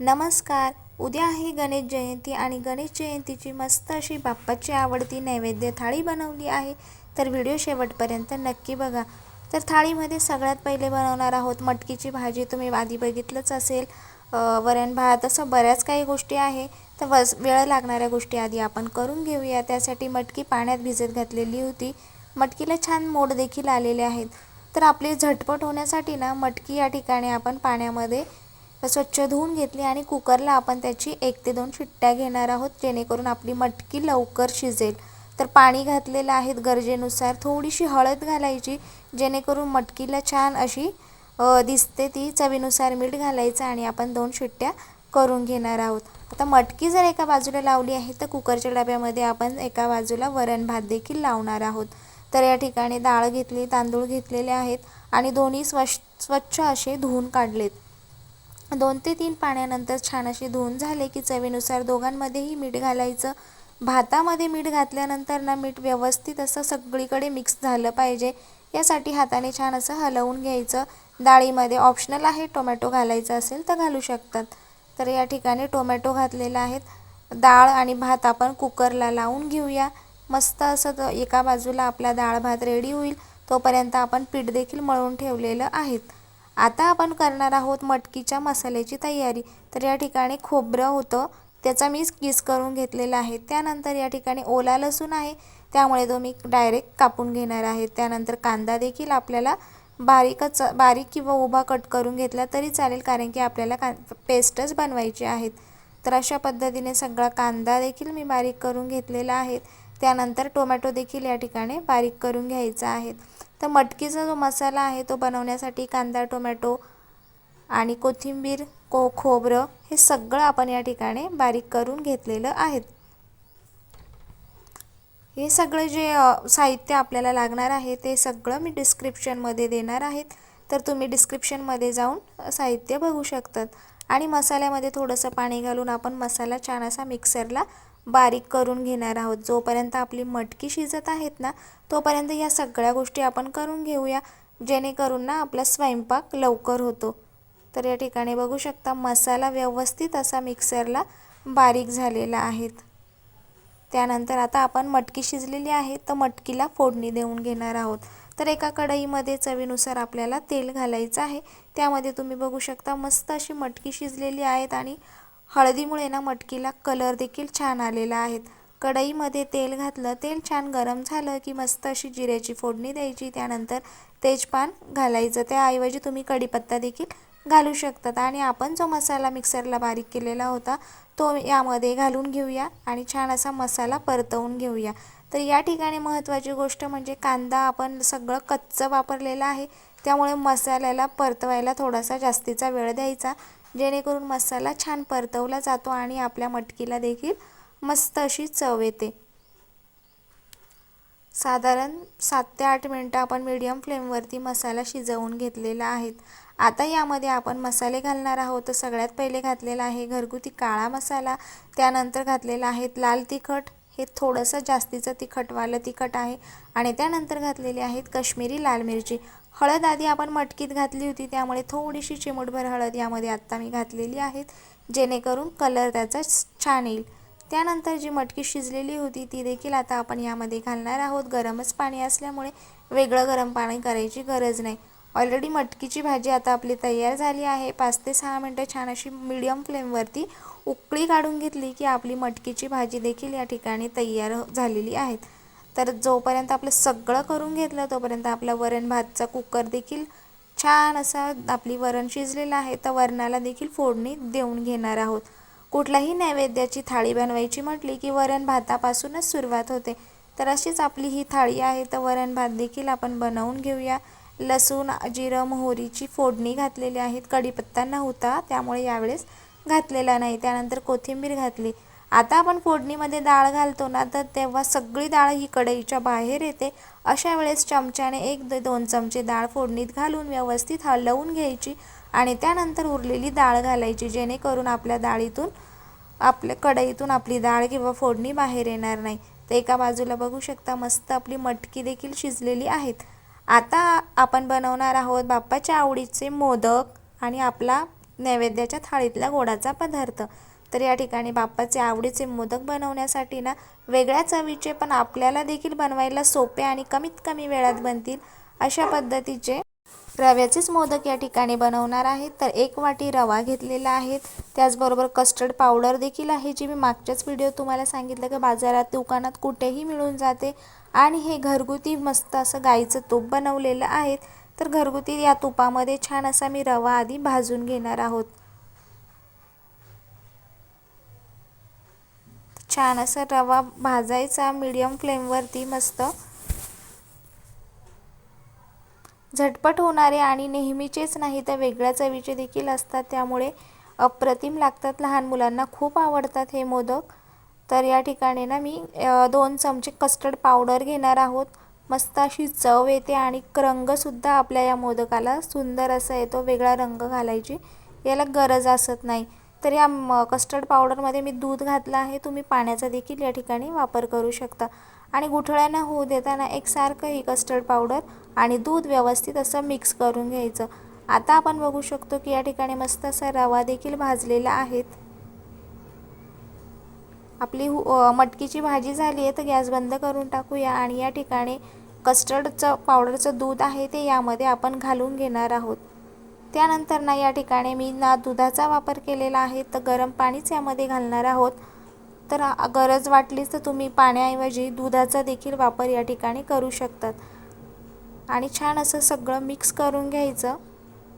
नमस्कार. उद्या आहे गणेश जयंती आणि गणेश जयंतीची मस्त अशी बाप्पाची आवडती नैवेद्य थाळी बनवली आहे. तर व्हिडिओ शेवटपर्यंत नक्की बघा. तर थाळीमध्ये सगळ्यात पहिले बनवणार आहोत मटकीची भाजी. तुम्ही आधी बघितलंच असेल. वरण भात असं बऱ्याच काही गोष्टी आहे. तर वस वेळ लागणाऱ्या गोष्टी आधी आपण करून घेऊया. त्यासाठी मटकी पाण्यात भिजत घातलेली होती. मटकीला छान मोड देखील आलेले आहेत. तर आपली झटपट होण्यासाठी ना मटकी या ठिकाणी आपण पाण्यामध्ये स्वच्छ धुवून घेतली आणि कुकरला आपण त्याची एक ते दोन शिट्ट्या घेणार आहोत जेणेकरून आपली मटकी लवकर शिजेल. तर पाणी घातलेलं आहे गरजेनुसार. थोडीशी हळद घालायची जेणेकरून मटकीला छान अशी दिसते ती चवीनुसार मीठ घालायचं आणि आपण दोन शिट्ट्या करून घेणार आहोत. आता मटकी जर एका बाजूला लावली आहे तर कुकरच्या डब्यामध्ये आपण एका बाजूला वरण भात देखील लावणार आहोत. तर या ठिकाणी डाळ घेतली तांदूळ घेतलेले आहेत आणि दोन्ही स्वच्छ स्वच्छ असे धुवून काढलेत. दोन ते तीन पाण्यानंतर छान असे धुवून झाले की चवीनुसार दोघांमध्येही मीठ घालायचं. भातामध्ये मीठ घातल्यानंतर ना मीठ व्यवस्थित असं सगळीकडे मिक्स झालं पाहिजे. यासाठी हाताने छान असं हलवून घ्यायचं. डाळीमध्ये ऑप्शनल आहे टोमॅटो घालायचा असेल तर घालू शकतात. तर या ठिकाणी टोमॅटो घातलेला आहेत. डाळ आणि भात आपण कुकरला लावून घेऊया. मस्त असं एका बाजूला आपला डाळ भात रेडी होईल. तोपर्यंत आपण पीठ देखील मळून ठेवलेलं आहेत. आता आपण करणार आहोत मटकीच्या मसाल्याची तयारी. तर या ठिकाणी खोबरं होतं त्याचा मी किस करून घेतलेला आहे. त्यानंतर या ठिकाणी ओला लसूण आहे त्यामुळे तो मी डायरेक्ट कापून घेणार आहे. त्यानंतर कांदा देखील आपल्याला बारीकच बारीक किंवा उभा कट करून घेतला तरी चालेल कारण की आपल्याला का पेस्टच बनवायची आहेत. तर अशा पद्धतीने सगळा कांदा देखील मी बारीक करून घेतलेला आहे. त्यानंतर टोमॅटो देखील या ठिकाणी बारीक करून घ्यायचा आहे. तर मटकीचा जो मसाला आहे तो बनवण्यासाठी कांदा टोमॅटो आणि कोथिंबीर को खोबरं हे सगळं आपण या ठिकाणी बारीक करून घेतलेलं आहेत. हे सगळं जे साहित्य आपल्याला लागणार आहे ते सगळं मी डिस्क्रिप्शनमध्ये देणार आहेत. तर तुम्ही डिस्क्रिप्शनमध्ये जाऊन साहित्य बघू शकतात. आणि मसाल्यामध्ये थोडंसं पाणी घालून आपण मसाला छान असा मिक्सरला बारीक करून घेणार आहोत. जोपर्यंत आपली मटकी शिजत आहेत ना तोपर्यंत या सगळ्या गोष्टी आपण करून घेऊया. जेणेकरून ना आपला स्वयंपाक लवकर होतो. तर या ठिकाणी बघू शकता मसाला व्यवस्थित असा मिक्सरला बारीक झालेला आहेत त्यानंतर आता आपण मटकी शिजलेली आहे तर मटकीला फोडणी देऊन घेणार आहोत. तर एका कढईमध्ये चवीनुसार आपल्याला तेल घालायचं आहे. त्यामध्ये तुम्ही बघू शकता मस्त अशी मटकी शिजलेली आहेत आणि हळदीमुळे ना मटकीला कलर देखील छान आलेला आहे कढईमध्ये तेल घातलं तेल छान गरम झालं की मस्त अशी जिऱ्याची फोडणी द्यायची. त्यानंतर तेजपान घालायचं. त्याऐवजी तुम्ही कढीपत्ता देखील घालू शकतात. आणि आपण जो मसाला मिक्सरला बारीक केलेला होता तो यामध्ये घालून घेऊया आणि छान असा मसाला परतवून घेऊया. तर या ठिकाणी महत्त्वाची गोष्ट म्हणजे कांदा आपण सगळं कच्चं वापरलेलं आहे. त्यामुळे मसाल्याला परतवायला थोडासा जास्तीचा वेळ द्यायचा. जेणेकरून मसाला छान परतवला जातो आणि आपल्या मटकीला देखील मस्त अशी चव येते. साधारण सात ते आठ मिनटं आपण मीडियम फ्लेमवरती मसाला शिजवून घेतलेला आहेत आता यामध्ये आपण मसाले घालणार आहोत. तर सगळ्यात पहिले घातलेला आहे घरगुती काळा मसाला. त्यानंतर घातलेला आहे लाल तिखट. हे थोडंसं जास्तीचं तिखटवालं तिखट आहे. आणि त्यानंतर घातलेली आहेत कश्मीरी लाल मिरची. हळद आधी आपण मटकीत घातली होती त्यामुळे थोडीशी चिमूटभर हळद यामध्ये आत्ता मी घातलेली आहेत जेणेकरून कलर त्याचा छान येईल. त्यानंतर जी मटकी शिजलेली होती ती देखील आता आपण यामध्ये घालणार आहोत. गरमच पाणी असल्यामुळे वेगळं गरम पाणी करायची गरज नाही. ऑलरेडी मटकीची भाजी आता आपली तयार झाली आहे. पाच ते सहा मिनटं छान अशी मिडियम फ्लेमवरती उकळी काढून घेतली की आपली मटकीची भाजी देखील या ठिकाणी तयार झालेली आहेत तर जोपर्यंत आपलं सगळं करून घेतलं तोपर्यंत आपला वरण भातचा कुकर देखील छान असा आपली वरण शिजलेलं आहे तर वरणाला देखील फोडणी देऊन घेणार आहोत. कुठल्याही नैवेद्याची थाळी बनवायची म्हटली की वरण भातापासूनच सुरुवात होते. तर अशीच आपली ही थाळी आहे तर वरण भात देखील आपण बनवून घेऊया. लसूण जिरं मोहरीची फोडणी घातलेली आहेत. कढीपत्ता नव्हता त्यामुळे यावेळेस घातलेला नाही. त्यानंतर कोथिंबीर घातली. आता आपण फोडणीमध्ये डाळ घालतो ना तर तेव्हा सगळी डाळ ही कढईच्या बाहेर येते. अशा वेळेस चमच्याने एक ते दोन चमचे डाळ फोडणीत घालून व्यवस्थित हलवून घ्यायची आणि त्यानंतर उरलेली डाळ घालायची जेणेकरून आपल्या डाळीतून आपल्या कढईतून आपली डाळ किंवा फोडणी बाहेर येणार नाही. तर एका बाजूला बघू शकता मस्त आपली मटकी देखील शिजलेली आहेत. आता आपण बनवणार आहोत बाप्पाच्या आवडीचे मोदक आणि आपला नैवेद्याच्या थाळीतला गोडाचा पदार्थ. तर या ठिकाणी बाप्पाचे आवडीचे मोदक बनवण्यासाठी ना वेगळ्या चवीचे पण आपल्याला देखील बनवायला सोपे आणि कमीत कमी वेळात बनतील अशा पद्धतीचे रव्याचेच मोदक या ठिकाणी बनवणार आहेत तर एक वाटी रवा घेतलेला आहे. त्याचबरोबर कस्टर्ड पावडर देखील आहे जी मी मागच्याच व्हिडिओ तुम्हाला सांगितलं की बाजारात दुकानात कुठेही मिळून जाते. आणि हे घरगुती मस्त असं गाईचं तूप बनवलेलं आहे. तर घरगुती या तुपामध्ये छान असा मी रवा आधी भाजून घेणार आहोत. छान असा रवा भाजायचा मीडियम फ्लेमवरती मस्त. झटपट होणारे आणि नेहमीचेच नाही तर वेगळ्या चवीचे देखील असतात. त्यामुळे अप्रतिम लागतात. लहान मुलांना खूप आवडतात हे मोदक. तर या ठिकाणी ना मी दोन चमचे कस्टर्ड पावडर घेणार आहोत. मस्त अशी चव येते आणि रंगसुद्धा आपल्या या मोदकाला सुंदर असा येतो. वेगळा रंग घालायची याला गरज असत नाही. तर या म कस्टर्ड पावडरमध्ये मी दूध घातलं आहे. तुम्ही पाण्याचा देखील या ठिकाणी वापर करू शकता. आणि गुठळ्यांना होऊ देताना एकसारखं ही कस्टर्ड पावडर आणि दूध व्यवस्थित असं मिक्स करून घ्यायचं. आता आपण बघू शकतो की या ठिकाणी मस्त असा रवा देखील भाजलेला आहेत. आपली मटकीची भाजी झाली आहे तर गॅस बंद करून टाकूया आणि या ठिकाणी कस्टर्डचं पावडरचं दूध आहे ते यामध्ये आपण घालून घेणार आहोत. त्यानंतर ना या ठिकाणी मी ना दुधाचा वापर केलेला आहे तर गरम पाणीच यामध्ये घालणार आहोत. तर गरज वाटलीच तर तुम्ही पाण्याऐवजी दुधाचा देखील वापर या ठिकाणी करू शकतात. आणि छान असं सगळं मिक्स करून घ्यायचं.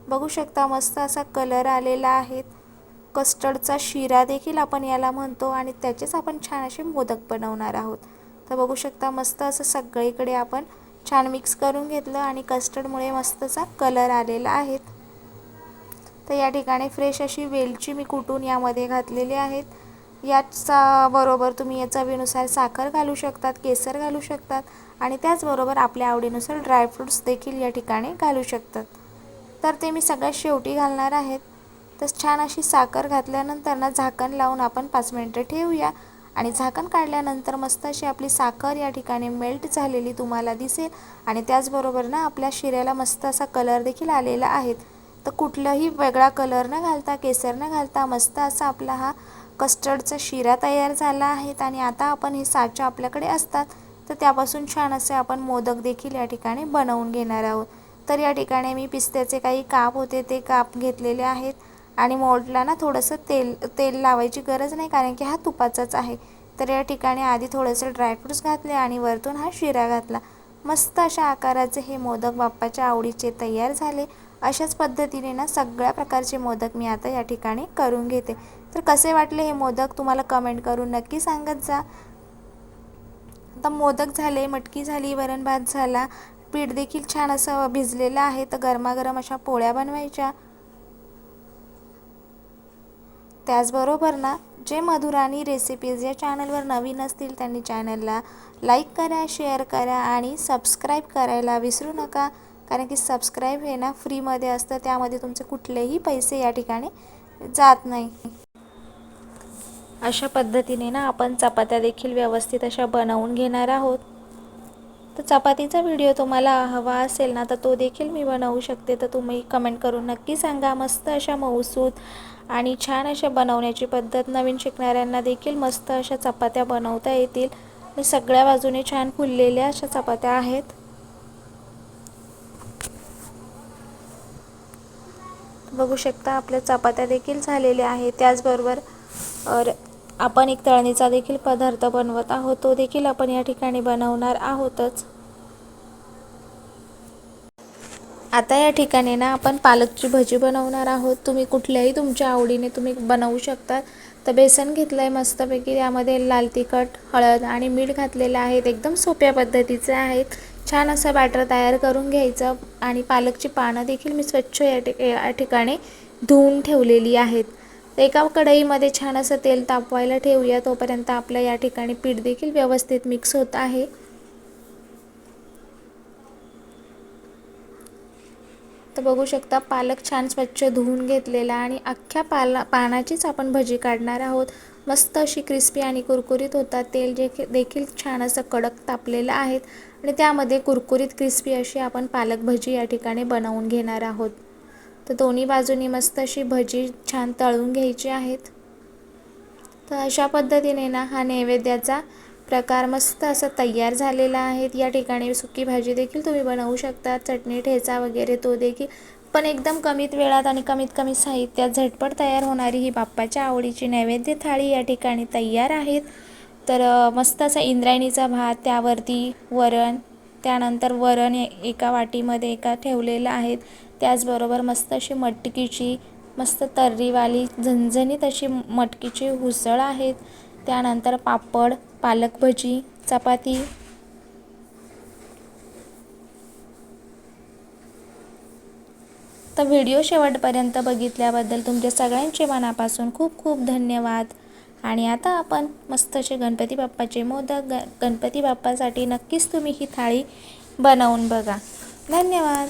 बघू शकता मस्त असा कलर आलेला आहे. कस्टर्डचा शिरा देखील आपण याला म्हणतो आणि त्याचेच आपण छान असे मोदक बनवणार आहोत. तर बघू शकता मस्त असं सगळीकडे आपण छान मिक्स करून घेतलं आणि कस्टर्डमुळे मस्त असा कलर आलेला आहे. तर या ठिकाणी फ्रेश अशी वेलची मी कुटून यामध्ये घातलेली आहेत. याचा बरोबर तुम्ही या चवीनुसार साखर घालू शकतात केसर घालू शकतात आणि त्याचबरोबर आपल्या आवडीनुसार ड्रायफ्रूट्स देखील या ठिकाणी घालू शकतात. तर ते मी सगळ्यात शेवटी घालणार आहेत. तर छान अशी साखर घातल्यानंतर ना झाकण लावून आपण पाच मिनटं ठेवूया आणि झाकण काढल्यानंतर मस्त अशी आपली साखर या ठिकाणी मेल्ट झालेली तुम्हाला दिसेल आणि त्याचबरोबर ना आपल्या शिऱ्याला मस्त असा कलर देखील आलेला आहे. तर कुठलंही वेगळा कलर न घालता केसर न घालता मस्त असा आपला हा कस्टर्डचा शिरा तयार झाला आहे. आणि आता आपण हे साचा आपल्याकडे असतात. तर त्यापासून छान असे आपण मोदक देखील या ठिकाणी बनवून घेणार आहोत. तर या ठिकाणी मी पिस्त्याचे काही काप होते ते काप घेतलेले आहेत. आणि मोल्डला ना थोडंसं तेल तेल लावायची गरज नाही कारण की हा तुपाचाच आहे. तर या ठिकाणी आधी थोडंसं ड्रायफ्रूट्स घातले आणि वरतून हा शिरा घातला. मस्त अशा आकाराचे हे मोदक बाप्पाच्या आवडीचे तयार झाले. अशाच पद्धतीने ना सगळ्या प्रकारचे मोदक मी आता या ठिकाणी करून घेते. तर कसे वाटले हे मोदक तुम्हाला कमेंट करून नक्की सांगत जा. आता मोदक झाले मटकी झाली वरण भात झाला पीठ देखील छान असं भिजलेलं आहे तर गरमागरम अशा पोळ्या बनवायच्या. त्याचबरोबर ना जे मधुराणी रेसिपीज या चॅनलवर नवीन असतील त्यांनी चॅनलला लाईक करा शेअर करा आणि सबस्क्राईब करायला विसरू नका. कारण की सबस्क्राईब हे ना फ्रीमध्ये असतं त्यामध्ये तुमचे कुठलेही पैसे या ठिकाणी जात नाही. अशा पद्धतीने ना आपण चपात्या देखील व्यवस्थित अशा बनवून घेणार आहोत. तर चपातीचा व्हिडिओ तुम्हाला हवा असेल ना तर तो देखील मी बनवू शकते. तर तुम्ही कमेंट करून नक्की सांगा. मस्त अशा मऊसूत आणि छान अशा बनवण्याची पद्धत नवीन शिकणाऱ्यांना देखील मस्त अशा चपात्या बनवता येतील. मी सगळ्या बाजूने छान फुललेल्या अशा चपात्या आहेत. बघू शकता आपल्या चपात्या देखील झालेल्या आहेत. त्याचबरोबर आपण एक तळणीचा देखील पदार्थ बनवत आहोत. तो देखील आपण या ठिकाणी बनवणार आहोतच. आता या ठिकाणी ना आपण पालकची भजी बनवणार आहोत. तुम्ही कुठल्याही तुमच्या आवडीने तुम्ही बनवू शकता. तर बेसन घेतलं आहे मस्तपैकी. यामध्ये लाल तिखट हळद आणि मीठ घातलेलं आहेत एकदम सोप्या पद्धतीचे आहेत छान असं बॅटर तयार करून घ्यायचं आणि पालकची पानं देखील मी स्वच्छ या या ठिकाणी धुवून ठेवलेली आहेत. एका कढईमध्ये छान असं तेल तापवायला ठेवूया तोपर्यंत आपल्या या ठिकाणी पीठ देखील व्यवस्थित मिक्स होत आहे. तर बघू शकता पालक छान स्वच्छ धुवून घेतलेला आणि अख्ख्या पाला पानाचीच आपण भजी काढणार आहोत. मस्त अशी क्रिस्पी आणि कुरकुरीत होतात. तेल जे देखील छान असं कडक तापलेलं आहेत. आणि त्यामध्ये कुरकुरीत क्रिस्पी अशी आपण पालक भजी या ठिकाणी बनवून घेणार आहोत. तर दोन्ही बाजूनी मस्त अशी भजी छान तळून घ्यायची आहेत. तर अशा पद्धतीने ना हा नैवेद्याचा प्रकार मस्त असा तयार झालेला आहे या ठिकाणी सुकी भाजी देखील तुम्ही बनवू शकता चटणी ठेचा वगैरे तो देखील पण एकदम कमीत वेळात आणि कमीत कमी साहित्यात झटपट तयार होणारी ही बाप्पाच्या आवडीची नैवेद्य थाळी या ठिकाणी तयार आहेत. तर मस्त असा इंद्रायणीचा भात त्यावरती वरण त्यानंतर वरण एका वाटीमध्ये एका ठेवलेलं आहेत. त्याचबरोबर मस्त अशी मटकीची मस्त तर्रीवाली झणझणीत अशी मटकीची हुसळ आहेत. त्यानंतर पापड पालक भजी चपाती. तर व्हिडिओ शेवटपर्यंत बघितल्याबद्दल तुमच्या सगळ्यांचे मनापासून खूप खूप धन्यवाद. आणि आता आपण मस्त असे गणपती बाप्पाचे मोदक ग गणपती बाप्पासाठी नक्कीच तुम्ही ही थाळी बनवून बघा. धन्यवाद.